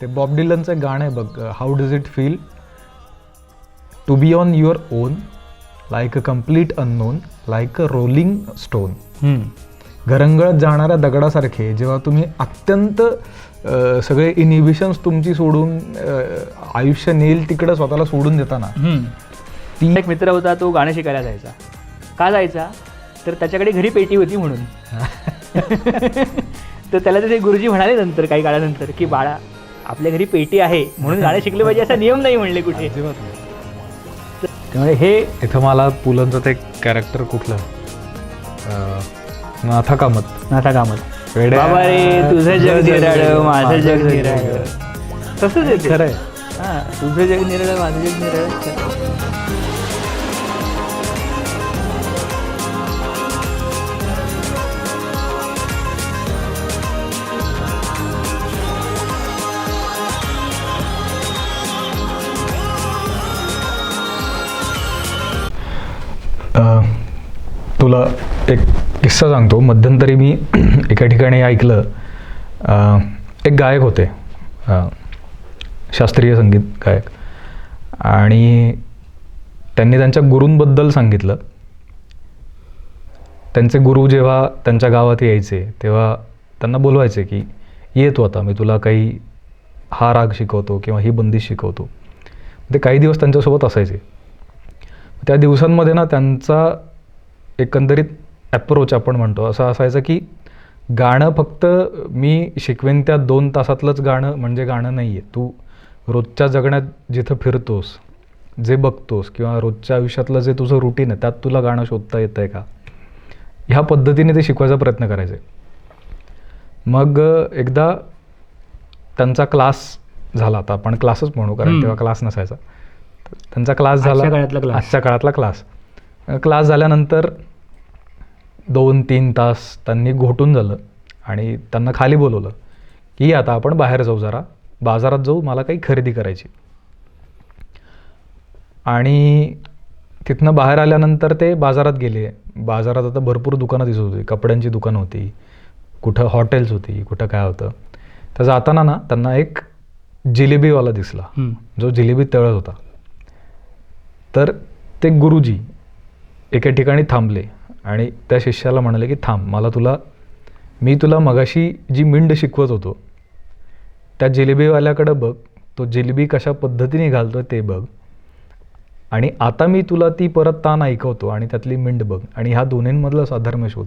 ते बॉब डिलनचं गाणं आहे बघ how does it feel to be on your own like a complete unknown like a rolling stone. घरंगळत जाणाऱ्या दगडासारखे जेव्हा तुम्ही अत्यंत सगळे इनिबिशन्स तुमची सोडून आयुष्य नेल तिकडं स्वतःला सोडून देताना. ती एक मित्र होता तो गाणं शिकायला जायचा. का जायचा? तर त्याच्याकडे घरी पेटी होती म्हणून. तर त्याला ते गुरुजी म्हणाले नंतर काही काळानंतर की बाळा आपल्या घरी पेटी आहे म्हणून गाणं शिकलं पाहिजे असा नियम नाही म्हणले कुठे. त्यामुळे हे इथं मला पुलंचं ते कॅरेक्टर कुठलं? नाथा कामत. नाथा कामत. बाबा रे तुझं जग निराळ माझं जग निराळ. तसंच आहे. खरं आहे. हा तुझं जग निराळ माझं जग निराळ. तुला एक किस्सा सांगतो. मध्यंतरी मी एका ठिकाणी ऐकलं. एक गायक होते. शास्त्रीय संगीत गायक. आणि त्यांनी त्यांच्या गुरूंबद्दल सांगितलं. त्यांचे गुरु जेव्हा त्यांच्या गावात यायचे तेव्हा त्यांना बोलवायचे की ये तू आता मी तुला काही हा राग शिकवतो किंवा ही बंदी शिकवतो. ते काही दिवस त्यांच्यासोबत असायचे. त्या दिवसांमध्ये ना त्यांचा एकंदरीत ॲप्रोच आपण म्हणतो. असं असायचं की गाणं फक्त मी शिकवेन त्या दोन तासातलंच गाणं म्हणजे गाणं नाही आहे तू रोजच्या जगण्यात जिथं फिरतोस जे बघतोस किंवा रोजच्या आयुष्यातलं जे तुझं रुटीन आहे त्यात तुला गाणं शोधता येतं आहे का? ह्या पद्धतीने ते शिकवायचा प्रयत्न करायचे. मग एकदा त्यांचा क्लास झाला आता. आपण क्लासच म्हणू कारण. तेव्हा क्लास नसायचा. त्यांचा क्लास झाला. आजच्या काळातला क्लास. क्लास झाल्यानंतर दोन तीन तास त्यांनी घोटून झालं आणि त्यांना खाली बोलवलं की आता आपण बाहेर जाऊ जरा. बाजारात जाऊ मला काही खरेदी करायची. आणि तिथनं बाहेर आल्यानंतर ते बाजारात गेले. बाजारात आता भरपूर दुकानं दिसत होती. कपड्यांची दुकानं होती. कुठं हॉटेल्स होती कुठं काय होतं. तर जाताना ना त्यांना एक जिलेबीवाला दिसला. जो जिलेबी तळत होता. तर ते गुरुजी एके ठिकाणी थांबले. आणि त्या शिष्याला म्हणाले की थांब मला तुला मी तुला मगाशी जी मिंड शिकवत होतो त्या जिलेबीवाल्याकडं बघ. तो जिलेबी कशा पद्धतीने घालतोय ते बघ. आणि आता मी तुला ती परत ताण ऐकवतो आणि त्यातली मिंड बघ. आणि ह्या दोन्हींमधलं साधर्म्य शोध.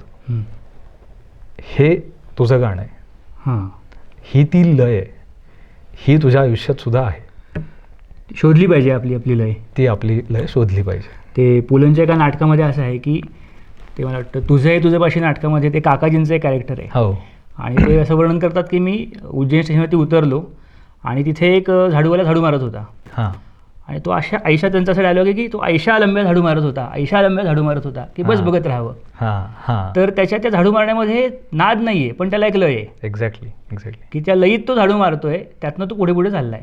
हे तुझं गाणं आहे. हां. ही ती लय आहे. ही तुझ्या आयुष्यात सुद्धा आहे. शोधली पाहिजे आपली आपली लय. ती आपली लय शोधली पाहिजे. ते पुलंच्या एका नाटकामध्ये असं आहे की ते मला वाटतं तुझं तुझ्यापाशी नाटकामध्ये ते काकाजींचं एक कॅरेक्टर आहे. हो. आणि ते असं वर्णन करतात की मी उज्जैन स्टेशनवरती उतरलो आणि तिथे एक झाडूवाला झाडू मारत होता. हां. आणि तो अशा आयशा त्यांचा असा डायलॉग आहे की तो आयशा लंब्या झाडू मारत होता. आयशा लंब्या झाडू मारत होता की बस. बघत राहावं. हां हां. तर त्याच्या त्या झाडू मारण्यामध्ये नाद नाही आहे पण त्याला एक लय आहे. एक्झॅक्टली एक्झॅक्टली की त्या लयीत तो झाडू मारतोय त्यातनं तो पुढे पुढे चाललाय.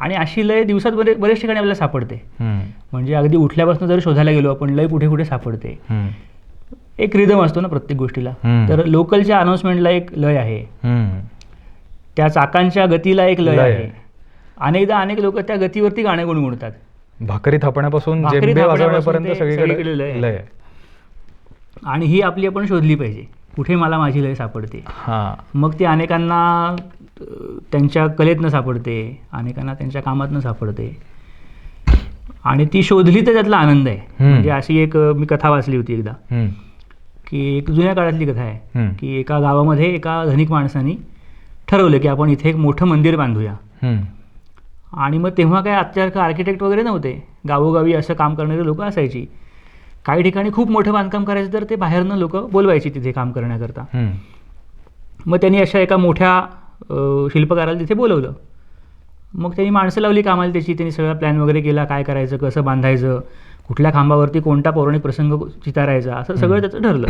आणि अशी लय दिवसात बरे बरेच ठिकाणी आपल्याला सापडते. म्हणजे अगदी उठल्यापासून जर शोधायला गेलो आपण लय कुठे कुठे सापडते. एक रिदम असतो ना प्रत्येक गोष्टीला. तर लोकलच्या अनाऊन्समेंटला एक लय आहे. त्या चाकांच्या गतीला एक लय आहे. अनेकदा अनेक लोक त्या गतीवरती गाणे गुणगुणतात. भाकरी थापण्यापासून सगळीकडे लय आहे. आणि ही आपली आपण शोधली पाहिजे. कुठे मला माझी लय सापडते? हां. मग ती अनेकांना त्यांच्या कलेतनं सापडते. अनेकांना त्यांच्या कामातनं सापडते. आणि ती शोधली तर त्यातला आनंद आहे. म्हणजे अशी एक मी कथा वाचली होती एकदा. की एक जुन्या काळातली कथा आहे की एका गावामध्ये एका धनिक माणसानी ठरवलं की आपण इथे एक मोठं मंदिर बांधूया. आणि मग तेव्हा काय आजच्यासारखं आर्किटेक्ट वगैरे नव्हते. गावोगावी असं काम करणारे लोक असायची. काही ठिकाणी खूप मोठं बांधकाम करायचं तर ते बाहेरनं लोक बोलवायची तिथे काम करण्याकरता. मग त्यांनी अशा एका मोठ्या शिल्पकाराला तिथे बोलवलं. मग त्यांनी माणसं लावली कामाला त्याची त्यांनी सगळा प्लॅन वगैरे केला काय करायचं कसं बांधायचं. कुठल्या खांबावरती कोणता पौराणिक प्रसंग चितारायचा? असं सगळं त्याचं ठरलं.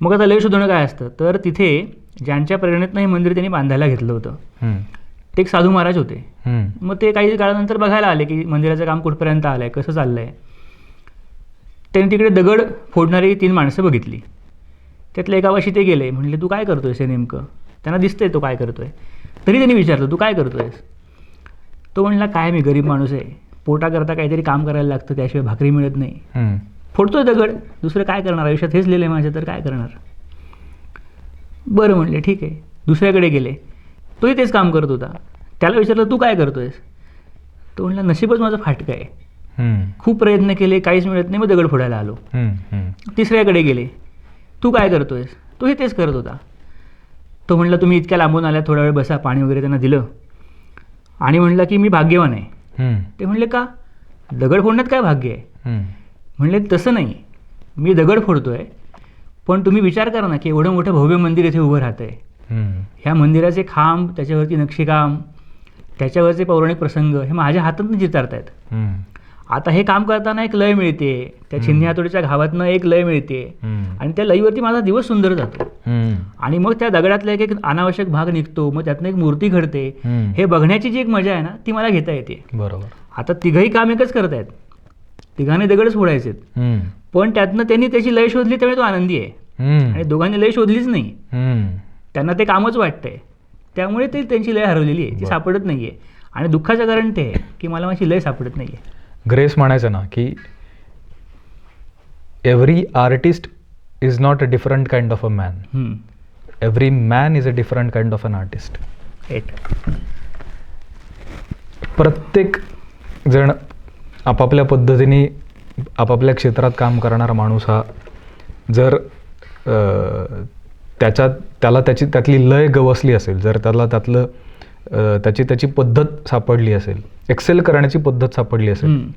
मग आता लय शोधणं काय असतं? तर तिथे ज्यांच्या प्रेरणेतनं हे मंदिर त्यांनी बांधायला घेतलं होतं. ते एक साधू महाराज होते. मग ते काही काळानंतर बघायला आले की मंदिराचं काम कुठपर्यंत आलं आहे कसं चाललं आहे त्यांनी तिकडे दगड फोडणारी तीन माणसं बघितली. त्यातल्या एका वर्षी ते गेले. म्हणले तू काय करतोयस हे नेमकं? त्यांना दिसतंय तो काय करतोय. तरी त्यांनी विचारलं तू काय करतोयस? तो म्हणला काय मी गरीब माणूस आहे. पोटाकरता काहीतरी काम करायला लागतं त्याशिवाय भाकरी मिळत नाही. हम्म. फोडतोय दगड दुसरं काय करणार? आयुष्यात हेच लिहिलं आहे माझ्या तर काय करणार? बरं म्हणले ठीक आहे. दुसऱ्याकडे गेले. तोही तेच काम करत होता. त्याला विचारलं तू काय करतोयस? तो म्हणला नशीबच माझं फाटकं आहे. खूप प्रयत्न केले काहीच मिळत नाही मग दगड फोडायला आलो. तिसऱ्याकडे गेले. तू काय करतोयस? तोही तेच करत होता. तो म्हणला तुम्ही इतक्या लांबून आल्या थोडा वेळ बसा पाणी वगैरे त्यांना दिलं. आणि म्हणलं की मी भाग्यवान आहे. ते म्हणले का दगड फोडण्यात काय भाग्य आहे. म्हणले तसं नाही मी दगड फोडतोय पण तुम्ही विचार करा ना की एवढं मोठं भव्य मंदिर इथे उभं राहतं आहे. ह्या मंदिराचे खांब त्याच्यावरती नक्षीकाम त्याच्यावरचे पौराणिक प्रसंग हे माझ्या हातातून चितारत आहेत हम्म. आता हे काम करताना एक लय मिळते त्या छिन्नी हातोडीच्या घावातनं एक लय मिळते. आणि त्या लईवरती माझा दिवस सुंदर जातो. आणि मग त्या दगडातला एक एक अनावश्यक भाग निघतो मग त्यातनं एक मूर्ती घडते. हे बघण्याची जी एक मजा आहे ना ती मला घेता येते बरोबर आता तिघही काम एकच करतायत तिघांनी दगडच फोडायचेत हम्म. पण त्यातनं त्यांनी त्याची लय शोधली त्यामुळे तो आनंदी आहे. आणि दोघांनी लय शोधलीच नाही. त्यांना ते कामच वाटतंय त्यामुळे ते त्यांची लय हरवलेली आहे ती. सापडत नाही आहे आणि दुःखाचं कारण ते आहे की मला माझी लय सापडत नाही आहे ग्रेस म्हणायचं ना की every artist is not a different kind of a man every man is a different kind of an artist प्रत्येक जण आपापल्या पद्धतीने आपापल्या क्षेत्रात काम करणारा माणूस हा जर त्याच्यात त्याला त्याची त्यातली लय गवसली असेल जर त्याला त्यातलं त्याची त्याची पद्धत सापडली असेल एक्सेल करण्याची पद्धत सापडली असेल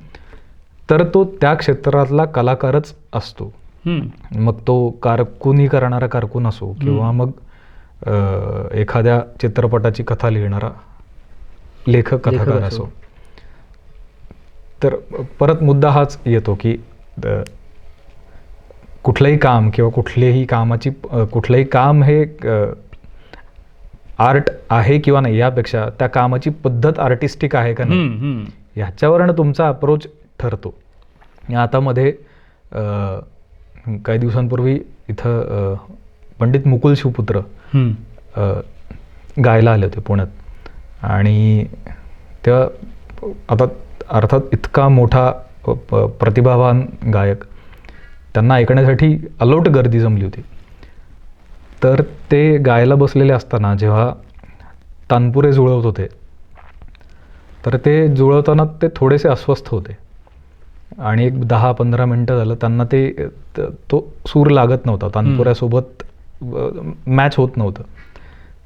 तर तो त्या क्षेत्रातला कलाकारच असतो. मग तो कारकुनी करणारा कारकून असो किंवा मग एखाद्या चित्रपटाची कथा लिहिणारा लेखक कथाकार असो. तर परत मुद्दा हाच येतो की कुठलंही काम किंवा कुठल्याही कामाची कुठलंही काम हे आर्ट आहे किंवा नाही यापेक्षा त्या कामाची पद्धत आर्टिस्टिक आहे का नाही? ह्याच्यावरनं तुमचा अप्रोच ठरतो. या आता मध्ये काही दिवसांपूर्वी इथं पंडित मुकुल शिवपुत्र गायला आले होते पुण्यात. आणि तेव्हा आता अर्थात इतका मोठा प्रतिभावान गायक. त्यांना ऐकण्यासाठी अलोट गर्दी जमली होती. तर ते गायला बसलेले असताना जेव्हा तानपुरे जुळवत होते तर ते जुळवताना ते थोडेसे अस्वस्थ होते. आणि एक दहा पंधरा मिनटं झालं त्यांना ते त- सूर लागत नव्हता. तानपुऱ्यासोबत मॅच होत नव्हतं.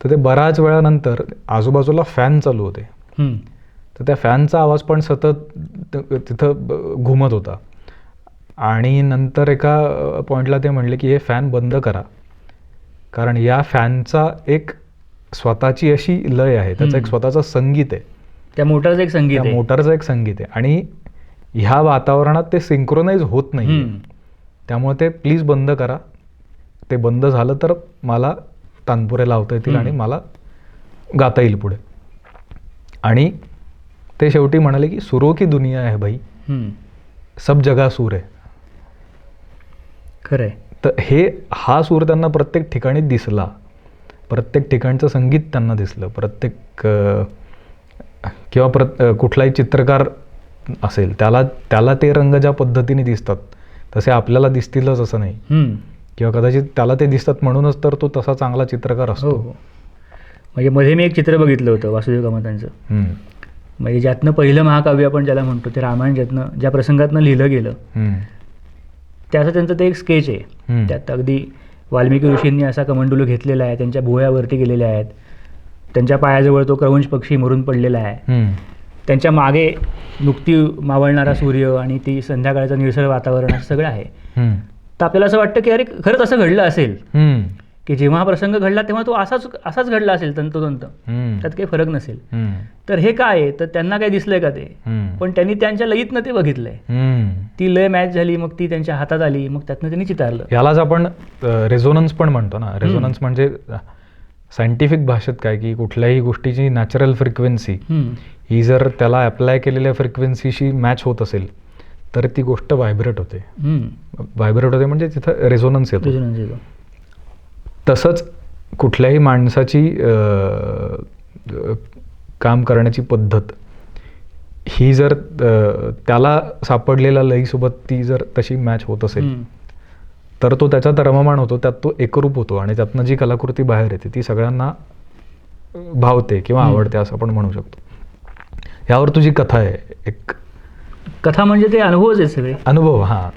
तर ते बऱ्याच वेळानंतर आजूबाजूला फॅन चालू होते. तर त्या फॅनचा आवाज पण सतत तिथं घुमत होता. आणि नंतर एका पॉईंटला ते म्हणले की हे फॅन बंद करा. कारण या फॅनचा एक स्वतःची अशी लय आहे. त्याचं एक. स्वतःचं संगीत आहे. त्या मोटारचं एक संगीत त्या मोटारचं एक संगीत आहे. आणि ह्या वातावरणात ते सिंक्रोनाइज होत नाही. त्यामुळे ते प्लीज बंद करा. ते बंद झालं तर मला तानपुरे लावता येतील. आणि मला गाता येईल पुढे. आणि ते शेवटी म्हणाले की सुरो की दुनिया आहे भाई. सब जगा सूर आहे खरं आहे तर हे हा सूर त्यांना प्रत्येक ठिकाणी दिसला. प्रत्येक ठिकाणचं संगीत त्यांना दिसलं. प्रत्येक किंवा प्र अ, कुठलाही चित्रकार असेल त्याला त्याला ते रंग ज्या पद्धतीने दिसतात तसे आपल्याला दिसतीलच असं नाही. किंवा कदाचित त्याला ते दिसतात म्हणूनच तर तो तसा चांगला चित्रकार हो असतो. हो म्हणजे मध्ये मी एक चित्र बघितलं होतं वासुदेव कामतांचं. म्हणजे ज्यातनं पहिलं महाकाव्य आपण ज्याला म्हणतो ते रामायण ज्यातनं ज्या प्रसंगातनं लिहिलं गेलं त्याचं त्यांचं ते एक स्केच आहे. त्यात अगदी वाल्मिकी ऋषींनी असा कमंडलू घेतलेला आहे त्यांच्या भुवयावरती गेलेल्या आहेत. त्यांच्या पायाजवळ तो क्रवंश पक्षी मरून पडलेला आहे. त्यांच्या मागे नुकती मावळणारा सूर्य आणि ती संध्याकाळचं निळसर वातावरण असं सगळं आहे. तर आपल्याला असं वाटतं की अरे खरंच असं घडलं असेल. की जेव्हा हा प्रसंग घडला तेव्हा तो असाच असाच घडला असेल तंतोतंत. त्यात काही फरक नसेल. तर हे काय आहे? तर त्यांना काय दिसलंय का ते? पण त्यांनी त्यांच्या लयीतनं ते बघितलंय. ती लय मॅच झाली मग ती त्यांच्या हातात आली मग त्यातनं त्यांनी चितारलं. यालाच आपण रेझोनन्स पण म्हणतो ना. रेझोनन्स म्हणजे सायंटिफिक भाषेत काय की कुठल्याही गोष्टीची नॅचरल फ्रिक्वेन्सी. ही जर त्याला अप्लाय केलेल्या फ्रिक्वेन्सीशी मॅच होत असेल तर ती गोष्ट व्हायब्रेट होते. व्हायब्रेट होते म्हणजे तिथं रेझोनन्स येतो. तसंच कुठल्याही माणसाची काम करण्याची पद्धत ही जर त्याला सापडलेल्या लईसोबत ती जर तशी मॅच होत असेल. तर तो त्याच्यात रममाण होतो त्यात तो एकरूप होतो आणि त्यातनं जी कलाकृती बाहेर येते ती सगळ्यांना भावते किंवा. आवडते असं आपण म्हणू शकतो ह्यावर तुझी कथा आहे एक कथा म्हणजे ते अनुभवच आहेत सगळे अनुभव हां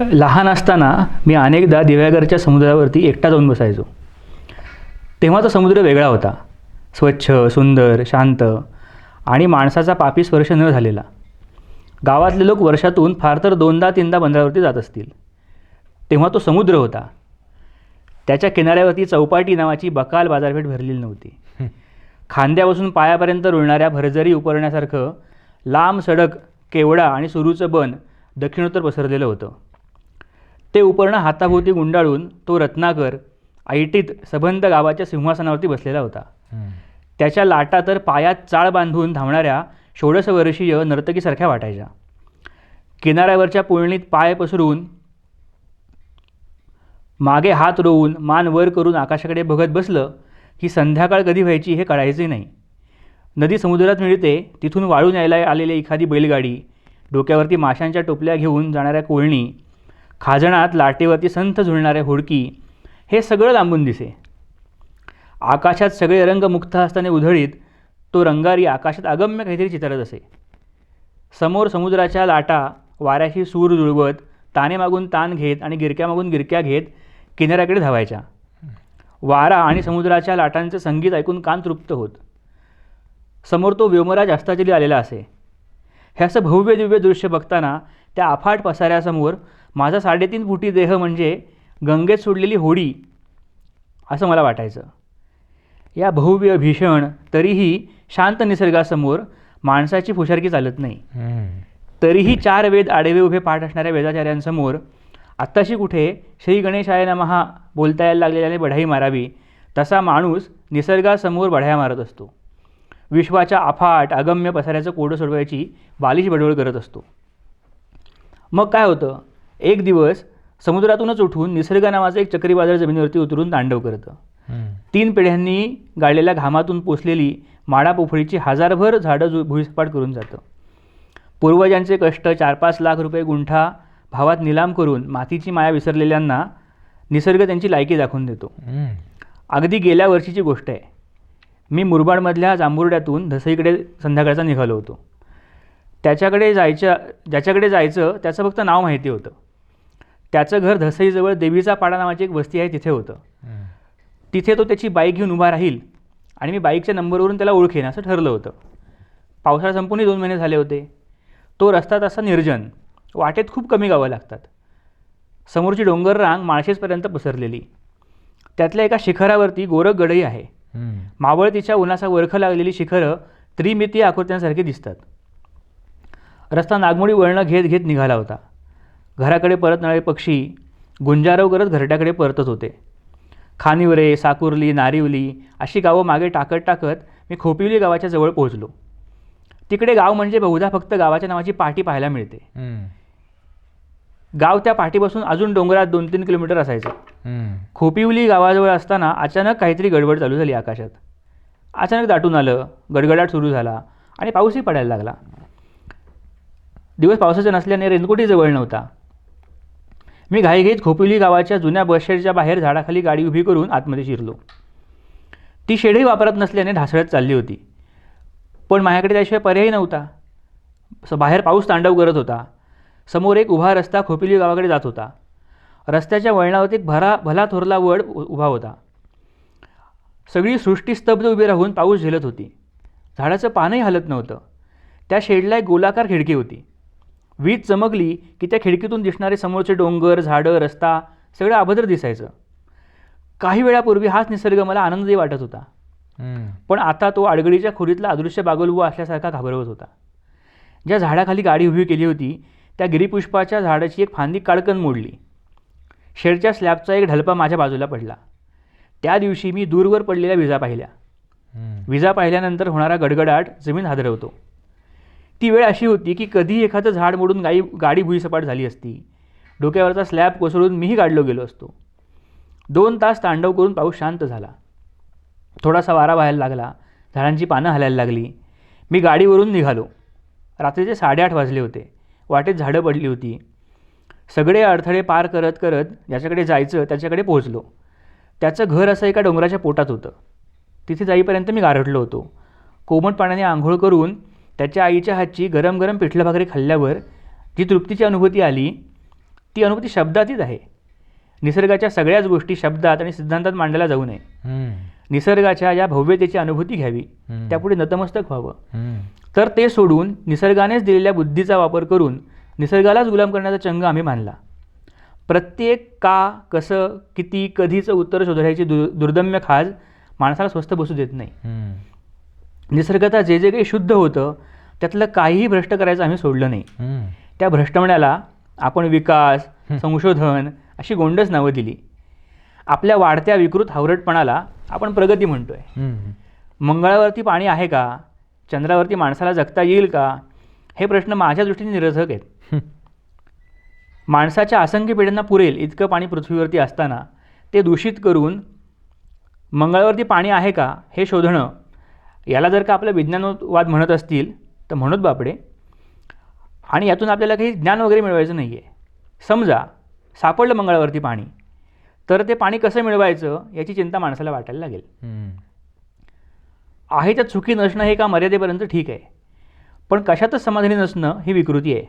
लहान असताना मी अनेकदा दिव्यागरच्या समुद्रावरती एकटा जाऊन बसायचो. तेव्हा तो समुद्र वेगळा होता. स्वच्छ सुंदर शांत आणि माणसाचा पापी स्पर्श न झालेला. गावातले लोक वर्षातून फार तर दोनदा तीनदा बंदरावरती जात असतील. तेव्हा तो समुद्र होता. त्याच्या किनाऱ्यावरती चौपाटी नावाची बकाल बाजारपेठ भरलेली नव्हती. खांद्यापासून पायापर्यंत रुळणाऱ्या भरजरी उपरण्यासारखं लांब सडक केवडा आणि सुरूचं बन दक्षिणोत्तर पसरलेलं होतं. ते उपरणं हाताभोवती गुंडाळून तो रत्नाकर ऐटीत सबंध गावाच्या सिंहासनावरती बसलेला होता. त्याच्या लाटा तर पायात चाळ बांधून धावणाऱ्या षोडश वर्षीय नर्तकीसारख्या वाटायच्या. किनाऱ्यावरच्या पुळणीत पाय पसरून मागे हात रोवून मान वर करून आकाशाकडे बघत बसलं की संध्याकाळ कधी व्हायची हे कळायचे नाही. नदी समुद्रात मिळते तिथून वाळून यायला आलेली एखादी बैलगाडी डोक्यावरती माशांच्या टोपल्या घेऊन जाणाऱ्या कोळणी खाजणात लाटेवरती संथ झुलणाऱ्या हुडकी हे सगळं लांबून दिसे. आकाशात सगळे रंग मुक्त असताना उधळीत तो रंगारी आकाशात अगम्य काहीतरी चित्रत असे. समोर समुद्राच्या लाटा वाऱ्याशी सूर जुळवत ताने मागून ताण घेत आणि गिरक्या मागून गिरक्या घेत किनाऱ्याकडे धावायच्या. वारा आणि समुद्राच्या लाटांचं संगीत ऐकून कान तृप्त होत. समोर तो व्योमराज अस्ताचली आलेला असे. हे असं भव्य दिव्य दृश्य बघताना त्या अफाट पसाऱ्यासमोर माझा साडेतीन फुटी देह म्हणजे गंगेत सोडलेली होडी असं मला वाटायचं. या भव्य भीषण तरीही शांत निसर्गासमोर माणसाची फुशारकी चालत नाही. तरीही चार वेद आडवे उभे पाठ असणाऱ्या वेदाचार्यांसमोर आत्ताशी कुठे श्री गणेशाय नमहा बोलता यायला लागलेल्याने बढाई मारावी तसा माणूस निसर्गासमोर बढाया मारत असतो. विश्वाच्या अफाट अगम्य पसाऱ्याचं कोडं सोडवायची बालिश बडवळ करत असतो. मग काय होतं? एक दिवस समुद्रातूनच उठून निसर्ग नावाचं एक चक्रीवादळ जमिनीवरती उतरून तांडव करतं. तीन पिढ्यांनी गाळलेल्या घामातून पोचलेली माडा पोफळीची हजारभर झाडं जु भुईसपाट करून जातं. पूर्वजांचे कष्ट चार पाच लाख रुपये गुंठा भावात निलाम करून मातीची माया विसरलेल्यांना निसर्ग त्यांची लायकी दाखवून देतो. अगदी गेल्या वर्षीची गोष्ट आहे. मी मुरबाडमधल्या जांभुर्ड्यातून धसईकडे संध्याकाळचा निघालो होतो. त्याच्याकडे जायच्या ज्याच्याकडे जायचं त्याचं फक्त नाव माहिती होतं. त्याचं घर धसईजवळ देवीचा पाडा नावाची एक वस्ती आहे तिथे होतं. तिथे तो त्याची बाईक घेऊन उभा राहील आणि मी बाईकच्या नंबरवरून त्याला ओळखेन असं ठरलं होतं. पावसाळा संपूनही दोन महिने झाले होते. तो रस्ता तसा निर्जन वाटेत खूप कमी गावं लागतात. समोरची डोंगर रांग माळशेजपर्यंत पसरलेली. त्यातल्या एका शिखरावरती गोरख गडही आहे. मावळतीच्या उन्हाचा वरख लागलेली शिखरं त्रिमितीय आकृत्यांसारखी दिसतात. रस्ता नागमोडी वळणं घेत घेत निघाला होता. घराकडे परतणारे पक्षी गुंजारव करत घरट्याकडे परतत होते. खानिवरे साकुर्ली नारिवली अशी गावं मागे टाकत टाकत मी खोपिवली गावाच्या जवळ पोहोचलो. तिकडे गाव म्हणजे बहुधा फक्त गावाच्या नावाची पाटी पाहायला मिळते. गाव त्या पाठीपासून अजून डोंगरात दोन तीन किलोमीटर असायचं. खोपिवली गावाजवळ असताना अचानक काहीतरी गडबड चालू झाली आकाशात. अचानक दाटून आलं गडगडाट सुरू झाला आणि पाऊसही पडायला लागला. दिवस पावसाचा नसल्याने रेनकोटही जवळ नव्हता. मी घाईघाईत खोपिवली गावाच्या जुन्या बसशेडच्या बाहेर झाडाखाली गाडी उभी करून आतमध्ये शिरलो. ती शेडही वापरत नसल्याने ढासळत चालली होती. पण माझ्याकडे त्याशिवाय पर्यायही नव्हता. स बाहेर पाऊस तांडव करत होता. समोर एक उभा रस्ता खोपिली गावाकडे जात होता. रस्त्याच्या वळणावरती एक भरा भला थोरला वड उ- उभा होता. सगळी सृष्टी स्तब्ध उभी राहून पाऊस झेलत होती. झाडाचं पानही हलत नव्हतं. त्या शेडला एक गोलाकार खिडकी होती. वीज चमकली की त्या खिडकीतून दिसणारे समोरचे डोंगर झाडं रस्ता सगळं अभद्र दिसायचं. काही वेळापूर्वी हाच निसर्ग मला आनंदही वाटत होता. पण आता तो आडगडीच्या खोलीतला अदृश्य बागोलबुवा असल्यासारखा घाबरवत होता. ज्या झाडाखाली गाडी उभी केली होती त्या गिरीपुष्पाच्या झाडाची एक फांदी काडकन मोडली. शेडच्या स्लॅबचा एक ढलपा माझ्या बाजूला पडला. त्या दिवशी मी दूरवर पडलेल्या विजा पाहिल्या. विजा पाहिल्यानंतर होणारा गडगडाट जमीन हादरवतो. ती वेळ अशी होती की कधी एखादं झाड मोडून गाई गाडी भुईसपाट झाली असती. डोक्यावरचा स्लॅब कोसळून मीही गाडलो गेलो असतो. दोन तास तांडव करून पाऊस शांत झाला. थोडासा वारा व्हायला लागला. झाडांची पानं हलायला लागली. मी गाडीवरून निघालो. रात्रीचे साडेआठ वाजले होते. वाटेत झाडं पडली होती. सगळे अडथळे पार करत करत ज्याच्याकडे जायचं त्याच्याकडे पोहोचलो. त्याचं घर असं एका डोंगराच्या पोटात होतं. तिथे जाईपर्यंत मी गारठलो होतो. कोमट पाण्याने आंघोळ करून त्याच्या आईच्या हातची गरम गरम पिठलं भाकरी खाल्ल्यावर जी तृप्तीची अनुभूती आली ती अनुभूती शब्दातीत आहे निसर्गाच्या सगळ्याच गोष्टी शब्दात आणि सिद्धांतात मांडल्या जाऊ नये. निसर्गाच्या या भव्यतेची अनुभूती घ्यावी. त्यापुढे नतमस्तक व्हावं. तर ते सोडून निसर्गानेच दिलेल्या बुद्धीचा वापर करून निसर्गालाच गुलाम करण्याचा चंग आम्ही मानला प्रत्येक का कसं किती कधीचं उत्तर शोधण्याची दु दुर्दम्य खाज माणसाला स्वस्थ बसू देत नाही हम्म. निसर्गता जे जे काही शुद्ध होतं त्यातलं काहीही भ्रष्ट करायचं आम्ही सोडलं नाही. त्या भ्रष्टपणाला आपण विकास. संशोधन अशी गोंडच नावं दिली आपल्या वाढत्या विकृत हावरटपणाला आपण प्रगती म्हणतोय. मंगळावरती पाणी आहे का चंद्रावरती माणसाला जगता येईल का हे प्रश्न माझ्या दृष्टीने निरर्थक आहेत. माणसाच्या असंख्य पिढ्यांना पुरेल इतकं पाणी पृथ्वीवरती असताना ते दूषित करून मंगळावरती पाणी आहे का हे शोधणं याला जर का आपलं विज्ञानवाद म्हणत असतील तर म्हणत बापडे आणि यातून आपल्याला काही ज्ञान वगैरे मिळवायचं नाही आहे समजा सापडलं मंगळावरती पाणी तर ते पाणी कसं मिळवायचं याची चिंता माणसाला वाटायला लागेल. आहे त्यात चुकी नसणं हे का मर्यादेपर्यंत ठीक आहे पण कशातच समाधानी नसणं ही विकृती आहे.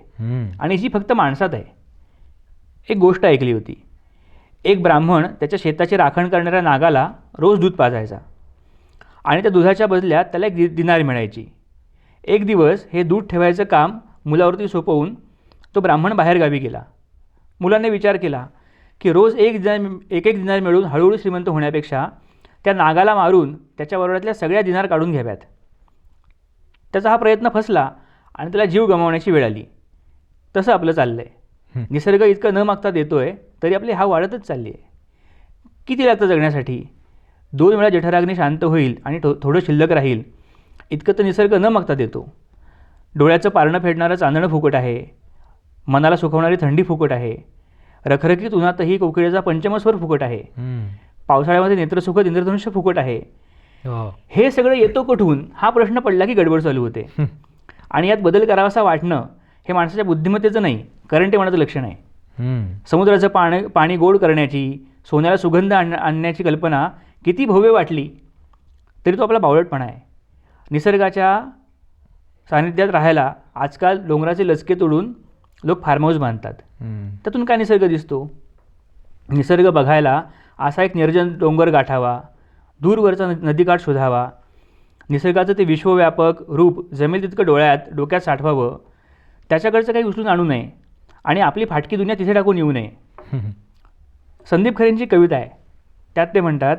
आणि जी फक्त माणसात आहे. एक गोष्ट ऐकली होती. एक ब्राह्मण त्याच्या शेताची राखण करणाऱ्या नागाला रोज दूध पाजायचा. आणि त्या दुधाच्या बदल्यात त्याला एक दि दिनार मिळायची. एक दिवस हे दूध ठेवायचं काम मुलावरती सोपवून तो ब्राह्मण बाहेरगावी गेला. मुलाने विचार केला की रोज एक दिनार एक एक दिनार मिळून हळूहळू श्रीमंत होण्यापेक्षा त्या नागाला मारून त्याच्या बरोबरातल्या सगळ्या दिनार काढून घ्याव्यात. त्याचा हा प्रयत्न फसला आणि त्याला जीव गमावण्याची वेळ आली. तसं आपलं चाललं आहे. निसर्ग इतकं न मागता देतोय तरी आपली हा वाढतच चालली आहे किती लागतं जगण्यासाठी? दोन वेळा जठराग्नी शांत होईल आणि थो थोडं शिल्लक राहील. इतकं तर निसर्ग न मागता देतो. डोळ्याचं पारणं फेडणारं चांदणं फुकट आहे. मनाला सुखवणारी थंडी फुकट आहे. रखरखीत उन्हातही कोकिळेचा पंचमस्वर फुकट आहे. पावसाळ्यामध्ये नेत्रसुखद इंद्रधनुष्य फुकट आहे. वा. हे सगळं येतो कुठून? हा प्रश्न पडला की गडबड चालू होते. आणि यात बदल करावासा वाटणं हे माणसाच्या बुद्धिमत्तेचं नाही कारण ते मनाचं लक्षण आहे. समुद्राचं पाणी पाणी गोड करण्याची सोन्याला सुगंध आण आणण्याची कल्पना किती भव्य वाटली तरी तो आपला बावळटपणा आहे. निसर्गाच्या सानिध्यात राहायला आजकाल डोंगराचे लचके तोडून लोक फार्म हाऊस बांधतात. त्यातून काय निसर्ग दिसतो? निसर्ग बघायला असा एक निर्जन डोंगर गाठावा दूरवरचा नदीकाठ शोधावा. निसर्गाचं ते विश्वव्यापक रूप जमेल तितकं डोळ्यात डोक्यात साठवावं. त्याच्याकडचं काही उचलून आणू नये आणि आपली फाटकी दुनिया तिथे टाकून येऊ नये. संदीप खरेंची कविता आहे. त्यात ते म्हणतात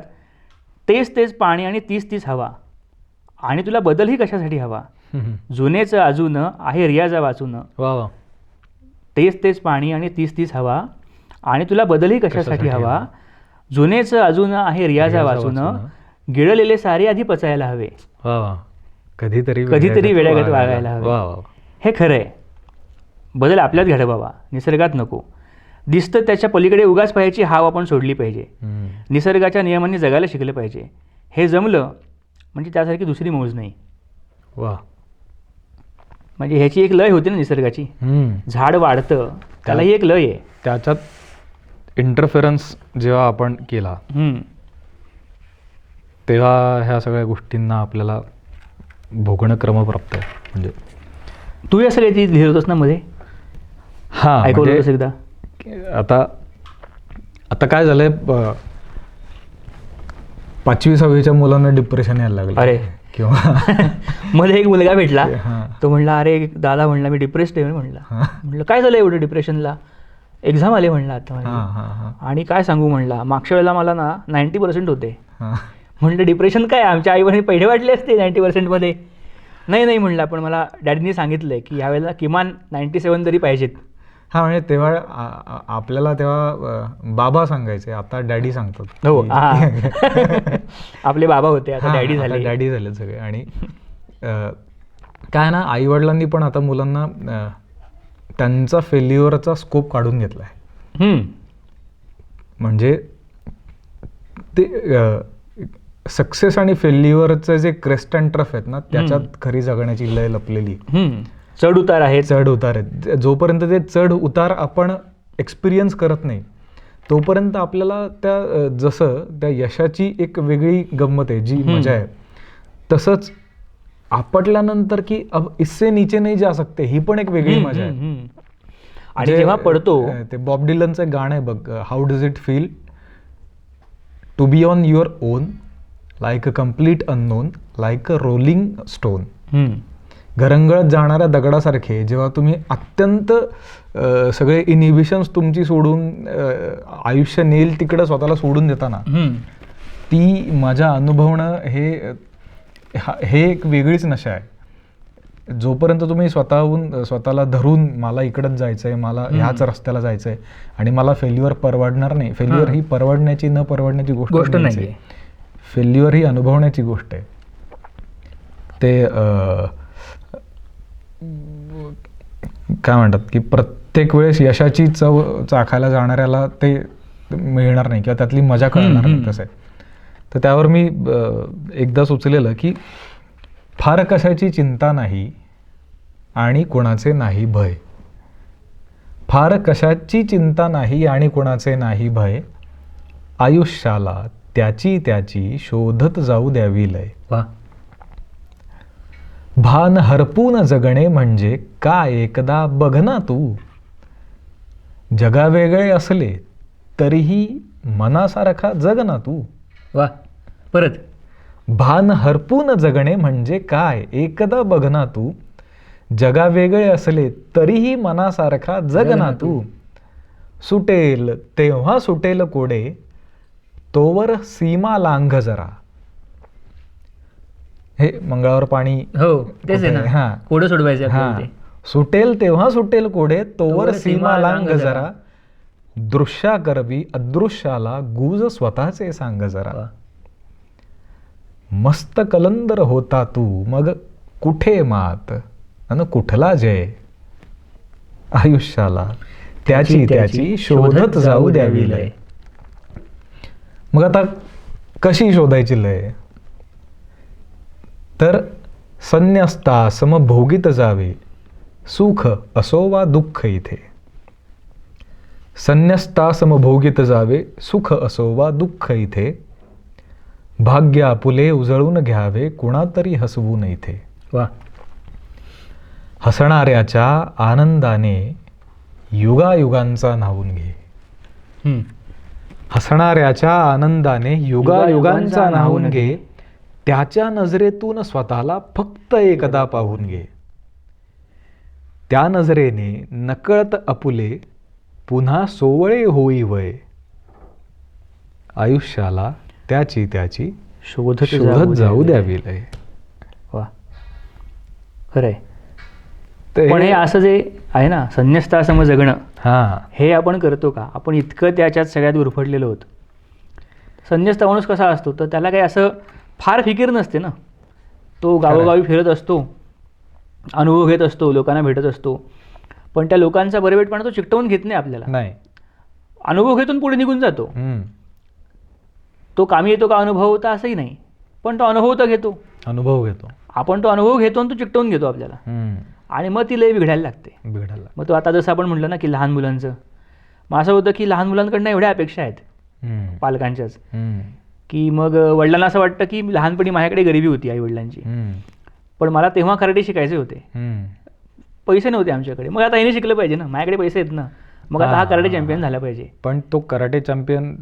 तेच तेच पाणी आणि तीच तीच हवा. आणि तुला बदलही कशासाठी हवा. जुनेचं अजून आहे रियाजा वाचून. वा तेच तेच पाणी आणि तीच तीच हवा. आणि तुला बदलही कशासाठी कशासाठी हवा? जुनेचं अजून आहे रियाजा वाचून. गिळलेले सारे आधी पचायला हवे. कधीतरी कधीतरी वेड्यागत वागायला हवे. हे खरं आहे बदल आपल्यात घडवावा. निसर्गात नको. दिसतं त्याच्या पलीकडे उगाच पाहायची हाव आपण सोडली पाहिजे. निसर्गाच्या नियमांनी जगायला शिकलं पाहिजे. हे जमलं म्हणजे त्यासारखी दुसरी मौज नाही. वा. म्हणजे ह्याची एक लय होती ना निसर्गाची. झाड वाढतं त्यालाही एक लय आहे. त्याच्यात इंटरफेरन्स जेव्हा आपण केला हम्म. तेव्हा ह्या सगळ्या गोष्टींना आपल्याला भोगणं क्रमप्राप्त आहे. म्हणजे तू असं काही लिहिलं होतंस ना मध्ये? हां ऐकवलं म्हणजे एकदा? आता आता काय झालंय पाचवी सहावीच्या मुलांना डिप्रेशन यायला लागलं अरे. किंवा मध्ये एक मुलगा भेटला. तो म्हणला अरे दादा म्हणला मी डिप्रेस्ड आहे म्हणला. म्हणलं काय झालं एवढं डिप्रेशनला एक्झाम आले म्हणला आता आणि काय सांगू म्हणला. मागच्या वेळेला मला ना नाईन्टी पर्सेंट होते. म्हणलं डिप्रेशन काय? आमच्या आईवडील पहिले वाटले असते नाईन्टी पर्सेंटमध्ये नाही नाही म्हणलं. पण मला डॅडीने सांगितलं की यावेळेला किमान नाईन्टी सेवन तरी पाहिजेत. हा म्हणजे तेव्हा आ- आ- आपल्याला तेव्हा अ, बाबा सांगायचे आता डॅडी सांगतात हो आपले बाबा होते आता डॅडी झाले डॅडी झाले सगळे आणि अ, काय ना आई वडिलांनी पण आता मुलांना अ, त्यांचा फेल्युअरचा स्कोप काढून घेतलाय हम्म. म्हणजे ते सक्सेस आणि फेल्युअरचे जे क्रेस्ट अँड ट्रफ आहेत ना त्याच्यात खरी जगण्याची लय लपलेली आहे. हम्म. चढ उतार आहेत चढ उतार आहेत जोपर्यंत ते चढ उतार आपण एक्सपिरियन्स करत नाही तोपर्यंत आपल्याला त्या जसं त्या यशाची एक वेगळी गंमत आहे जी. मजा आहे तसंच आपटल्यानंतर की अब इससे नीचे नाही जा सकते ही पण एक वेगळी मजा आहे. आणि जेव्हा पडतो ते बॉब डिलनचं एक गाणं आहे बघ how does it feel to be on your own like a complete unknown like a rolling stone. घरंगळत जाणाऱ्या दगडासारखे जेव्हा तुम्ही अत्यंत सगळे इनिबिशन्स तुमची सोडून आयुष्य नेल तिकडं स्वतःला सोडून देताना. ती मजा अनुभवणं हे हा- एक वेगळीच नशा आहे जोपर्यंत तुम्ही स्वतःहून स्वतःला धरून मला इकडंच जायचं आहे मला. ह्याच रस्त्याला जायचं आहे आणि मला फेल्युअर परवडणार नाही फेल्युअर हां. परवडण्याची न परवडण्याची गोष्ट नाही. फेल्युअर ही अनुभवण्याची गोष्ट आहे ते काय म्हणतात की प्रत्येक वेळेस यशाची चव चाखायला जाणाऱ्याला ते मिळणार नाही किंवा त्यातली मजा कळणार नाही. तसं आहे. तर त्यावर मी एकदा सुचलेलं की फार कशाची चिंता नाही आणि कोणाचे नाही भय. फार कशाची चिंता नाही आणि कोणाचे नाही भय. आयुष्याला त्याची त्याची शोधत जाऊ द्यावी लय. वा. भान हरपून जगणे म्हणजे काय एकदा बघ ना तू. जगावेगळे असले तरीही मनासारखा जग ना तू. वा परत. भान हरपून जगणे म्हणजे काय एकदा बघ ना तू. जगावेगळे असले तरीही मनासारखा जग ना तू. सुटेल तेव्हा सुटेल कोडे तोवर सीमा लांघ जरा. हे मंगळावर पाणी हो तेच आहे कुठे? हां. ना कोडं सोडवायचं हा. ते. सुटेल तेव्हा सुटेल कोडे तोवर सीमा लांग जरा. दृश्या करवी अदृश्याला गुज स्वतःचे सांग जरा. वा. मस्त कलंदर होता तू मग कुठे मात? अन कुठला जय? आयुष्याला. त्याची त्याची शोधत जाऊ द्यावी लय. मग आता कशी शोधायची लय? तर संन्यस्ता समभोगित जावे सुख असो वा दुःख इथे. संन्यस्ता समभोगित जावे सुख असो वा दुःख इथे. भाग्य आपुले उजळून घ्यावे कुणातरी हसवून इथे. वा. हसणाऱ्याच्या आनंदाने युगायुगांचा न्हावून घे. हसणाऱ्याच्या आनंदाने युगायुगांचा न्हावून घे. त्याच्या नजरेतून स्वतःला फक्त एकदा पाहून घे. त्या नजरेने नकळत अपुले पुन्हा सोवळे होई वय. आयुष्याला त्याची त्याची शोधत शोधत जाऊ द्यावी. लय. वा. खरंय. पण हे असं जे आहे ना संन्यस्तासम जगणं हा. हे आपण करतो का? आपण इतकं त्याच्यात सगळ्यात गुरफटलेलो होतो. संन्यस्त माणूस कसा असतो? तर त्याला काही असं फार फिकीर नसते ना. तो गावोगावी फिरत असतो अनुभव घेत असतो लोकांना भेटत असतो. पण त्या लोकांचा बरेवेटपणा तो चिकटवून घेत नाही आपल्याला. नाही. अनुभव घेतून पुढे निघून जातो. तो कामी येतो का अनुभव तर असंही नाही. पण तो अनुभव तर घेतो. अनुभव घेतो. आपण तो अनुभव घेतो आणि तो चिकटवून घेतो आपल्याला. आणि मग ती लय बिघडायला लागते. बिघडायला मग तो आता जसं आपण म्हटलं ना की लहान मुलांचं. मग असं होतं की लहान मुलांकडनं एवढ्या अपेक्षा आहेत. पालकांच्याच. की मग वडिलांना असं वाटतं की लहानपणी माझ्याकडे गरिबी होती आई वडिलांची. पण मला तेव्हा कराटे शिकायचे होते. पैसे नव्हते आमच्याकडे. मग आता याने शिकलं पाहिजे ना. माझ्याकडे पैसे आहेत ना. मग आता हा. कराटे चॅम्पियन झाला पाहिजे. पण तो कराटे चॅम्पियन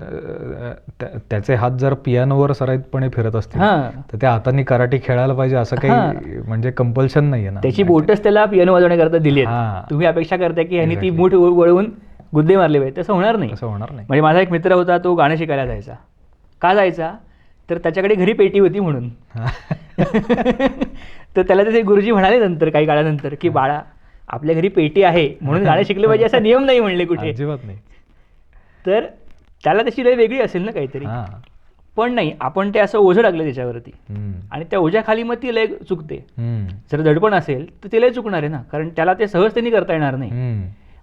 त्याचे हात जर पियानोवर सराईतपणे फिरत असतील हां. तर त्या हातांनी कराटे खेळायला पाहिजे असं काही म्हणजे कंपल्शन नाहीये ना. त्याची बोटच त्याला पियानो वाजवण्याकरता दिली तुम्ही अपेक्षा करताय की ह्यांनी ती. मूठ वळ- वळवून गुद्दे मारले पाहिजे. तसं होणार नाही. असं होणार नाही. म्हणजे माझा एक मित्र होता तो गाणं शिकायला जायचा. का जायचा? तर त्याच्याकडे घरी पेटी होती म्हणून. तर त्याला ते गुरुजी म्हणाले नंतर काही काळानंतर की बाळा आपल्या घरी पेटी आहे म्हणून गाणं शिकलं पाहिजे असा नियम नाही म्हणले कुठे. नाही. तर त्याला त्याची लय वेगळी असेल ना काहीतरी. हा. पण नाही आपण ते असं ओझं टाकलं त्याच्यावरती. आणि त्या ओझ्याखाली मग ती लय चुकते. जर दडपण असेल तर ती लय चुकणार आहे ना. कारण त्याला ते सहजतेने करता येणार नाही.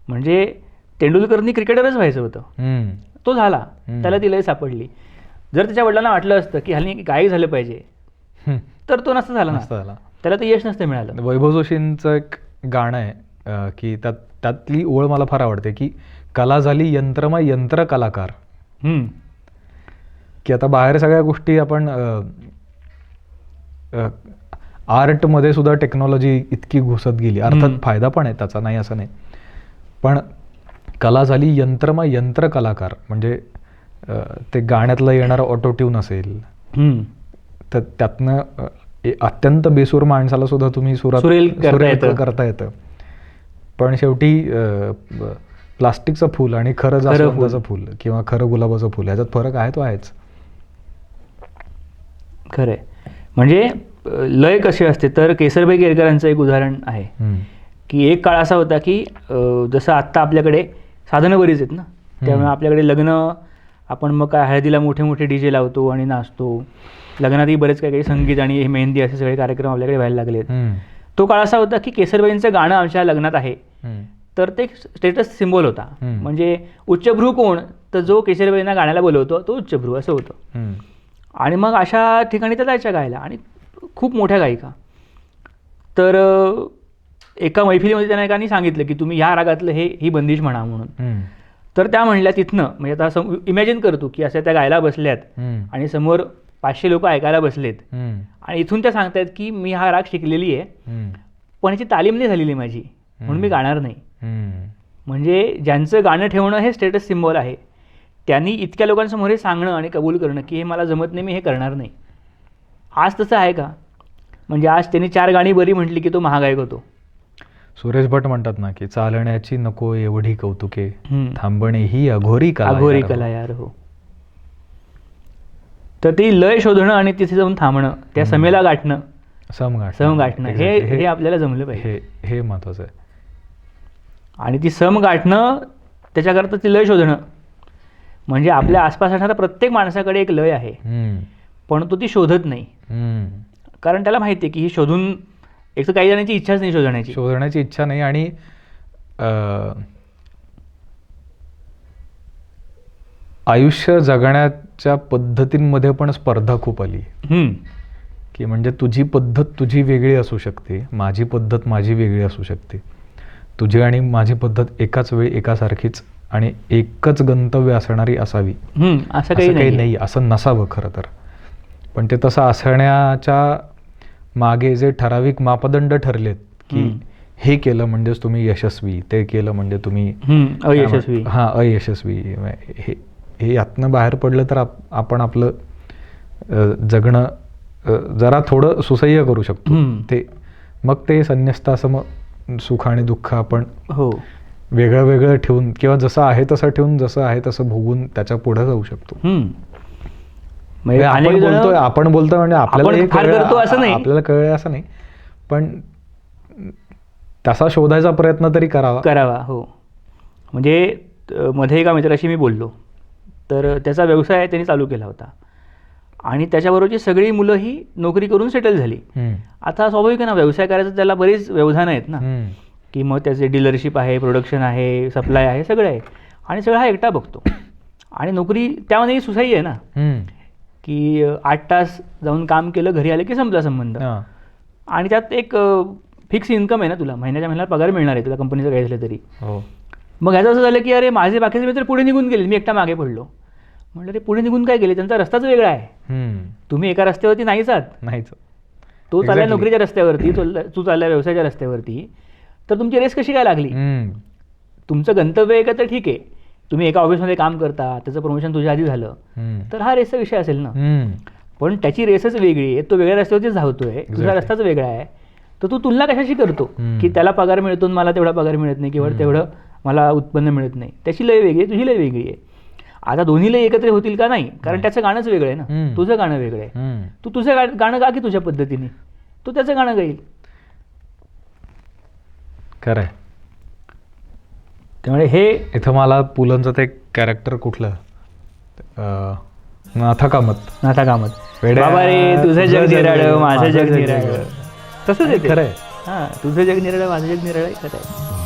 म्हणजे तेंडुलकरनी क्रिकेटरच व्हायचं होतं. तो झाला. त्याला ती लय सापडली. जर त्याच्या वडिलांना वाटलं असतं की हल्ली गायक झालं पाहिजे. तर तो नसतं झाला मस्त ना झाला. त्याला तर यश नसतं मिळालं. वैभव जोशींचं एक गाणं आहे की त्यात त्यातली ओळ मला फार आवडते की कला झाली यंत्रमय यंत्र कलाकार. की आता बाहेर सगळ्या गोष्टी आपण आर्टमध्ये सुद्धा टेक्नॉलॉजी इतकी घुसत गेली. अर्थात. फायदा पण आहे त्याचा नाही असं नाही. पण कला झाली यंत्रमय यंत्र कलाकार. म्हणजे ते गाण्यातलं येणारं ऑटो ट्यून असेल. तर त्यातनं अत्यंत बेसूर माणसाला सुद्धा तुम्ही सुरात करता येतं. पण शेवटी प्लास्टिकचं फुल आणि खरं जास्वंदाचं फुल किंवा खरं गुलाबाचं फुल याच्यात फरक आहे तो आहेच खरं आहे म्हणजे लय कशी असते तर केसरबाई केरकरांचं एक उदाहरण आहे. की एक काळ असा होता की जसं आत्ता आपल्याकडे साधनं बरीच आहेत ना त्यामुळे आपल्याकडे लग्न आपण मग काय हळदीला मोठे मोठे डी जे लावतो आणि नाचतो लग्नातही बरेच काही काही संगीत आणि मेहंदी असे सगळे कार्यक्रम आपल्याकडे व्हायला लागलेत. तो काळ असा होता की केसरबाईंचं गाणं आमच्या लग्नात आहे. तर ते स्टेटस सिम्बॉल होता. म्हणजे उच्चभ्रू कोण तर जो केसरबाईंना गाण्याला बोलवतो तो उच्चभ्रू असं होतं. आणि मग अशा ठिकाणी त्या जायच्या गायला आणि खूप मोठ्या गायिका तर एका मैफिलीमध्ये त्या नायकांनी सांगितलं की तुम्ही ह्या रागातलं हे ही बंदिश म्हणा म्हणून. तर त्या म्हणल्या तिथनं म्हणजे आता इमॅजिन करतो की अशा त्या गायला बसल्यात. आणि समोर पाचशे लोक ऐकायला बसलेत. आणि इथून त्या सांगतायत की मी हा राग शिकलेली आहे. पण याची तालीम नाही झालेली माझी म्हणून मी गाणार नाही. म्हणजे ज्यांचं गाणं ठेवणं हे स्टेटस सिम्बॉल आहे त्यांनी इतक्या लोकांसमोर हे सांगणं आणि कबूल करणं की हे मला जमत नाही मी हे करणार नाही आज तसं आहे का म्हणजे आज त्यांनी चार गाणी बरी म्हटली की तो महागायक होतो सुरेश भट म्हणतात ना की चालण्याची नको एवढी कौतुके. थांबणे ही अघोरी कला अघोरी यार. कला यार हो तर ती लय शोधणं आणि तिथे जाऊन थांबणं त्या. समेला गाठणं सम गाठणं. सम गाठणं हे. हे आपल्याला जमलं पाहिजे हे हे महत्वाचं आहे आणि ती सम गाठणं त्याच्याकरता ती लय शोधणं म्हणजे आपल्या आसपास असणाऱ्या प्रत्येक माणसाकडे एक लय आहे. पण तो ती शोधत नाही. कारण त्याला माहिती आहे की ही शोधून एक तर काही जणांची इच्छाच नाही शोधण्याची. शोधण्याची इच्छा नाही आणि आयुष्य जगण्याच्या पद्धतींमध्ये पण स्पर्धा खूप आली. की म्हणजे तुझी पद्धत तुझी वेगळी असू शकते माझी पद्धत माझी वेगळी असू शकते. तुझी आणि माझी पद्धत एकाच वेळी एकासारखीच आणि एकच गंतव्य असणारी असावी. असं काही नाही असं नसावं खरं तर. पण ते तसं असण्याच्या मागे जे ठराविक मापदंड ठरलेत की. हे केलं म्हणजेच तुम्ही यशस्वी ते केलं म्हणजे तुम्ही अयशस्वी. हां अयशस्वी. हे हे यातनं बाहेर पडलं तर आप आपण आपलं जगणं जरा थोडं सुसह्य करू शकतो. ते मग ते संन्यस्तासम सुख आणि दुःख आपण हो. वेगळं वेगळं ठेवून किंवा जसं आहे तसं ठेवून जसं आहे तसं भोगून त्याच्या पुढे जाऊ शकतो. म्हणजे अनेक आपण जण- बोलतोय आपण बोलतोय म्हणजे आपल्याला आपण हे फार कळलं- करतो असं नाही. आपल्याला कळलं असं नाही. पण तसा शोधायचा प्रयत्न तरी करावा. करावा हो. म्हणजे अ, मध्ये एका मित्राशी मी बोललो. तर त्याचा व्यवसाय त्यांनी चालू केला होता. आणि त्याच्याबरोबरची सगळी मुलं ही नोकरी करून सेटल झाली. हम्म. आता स्वाभाविक आहे ना व्यवसाय करायचं त्याला बरीच व्यवधान आहेत ना. हम्म. की मग त्याचे डीलरशिप आहे प्रोडक्शन आहे सप्लाय आहे सगळं आहे. आणि सगळं हा एकटा बघतो. आणि नोकरी त्यामध्ये सुसाई आहे ना. हम्म. की आठ तास जाऊन काम केलं घरी आलं की संपला संबंध. हां. आणि त्यात एक फिक्स इन्कम आहे ना तुला. महिन्याच्या महिन्याला पगार मिळणार आहे तुला कंपनीचं काही झालं तरी. हो. मग ह्याचं असं झालं की अरे माझे बाकीचे मित्र पुढे निघून गेले. मी एकटा मागे पडलो. म्हटलं रे पुढे निघून काय गेले? त्यांचा रस्ताच वेगळा आहे. तुम्ही एका रस्त्यावरती नाहीच आहात. नाहीच. तो चालला. नोकरीच्या रस्त्यावरती तो चालला व्यवसायाच्या रस्त्यावरती. तर तुमची रेस कशी काय लागली. तुमचं गंतव्य आहे का? तर ठीक आहे. तुम्ही एका ऑफिसमध्ये काम करता त्याचं प्रमोशन तुझ्या आधी झालं. तर हा रेसचा विषय असेल ना. पण त्याची रेसच वेगळी आहे तो वेगळ्या रस्त्यावरतीच धावतोय तुझा. रस्ताच वेगळा आहे तर तू तुलना कशाशी करतो. की त्याला पगार मिळतो मला तेवढा पगार मिळत नाही किंवा. तेवढं मला उत्पन्न मिळत नाही त्याची लय वेगळी आहे तुझी लय वेगळी आहे आता दोन्ही लय एकत्र होतील का नाही कारण. त्याचं गाणंच वेगळं आहे ना. तुझं गाणं वेगळं आहे. तू तुझं गाणं गा की तुझ्या पद्धतीने तो त्याचं गाणं गाईल खरंय त्यामुळे हे इथं मला पुलंचं ते कॅरेक्टर कुठलं नाथा कामत नाथा कामत वेड्या, बाबा रे तुझं जग निराळं जग- माझं जग निराळं. तसंच आहे ते. खरंय. हां तुझं जग निराळं माझं जग निराळं खरं आहे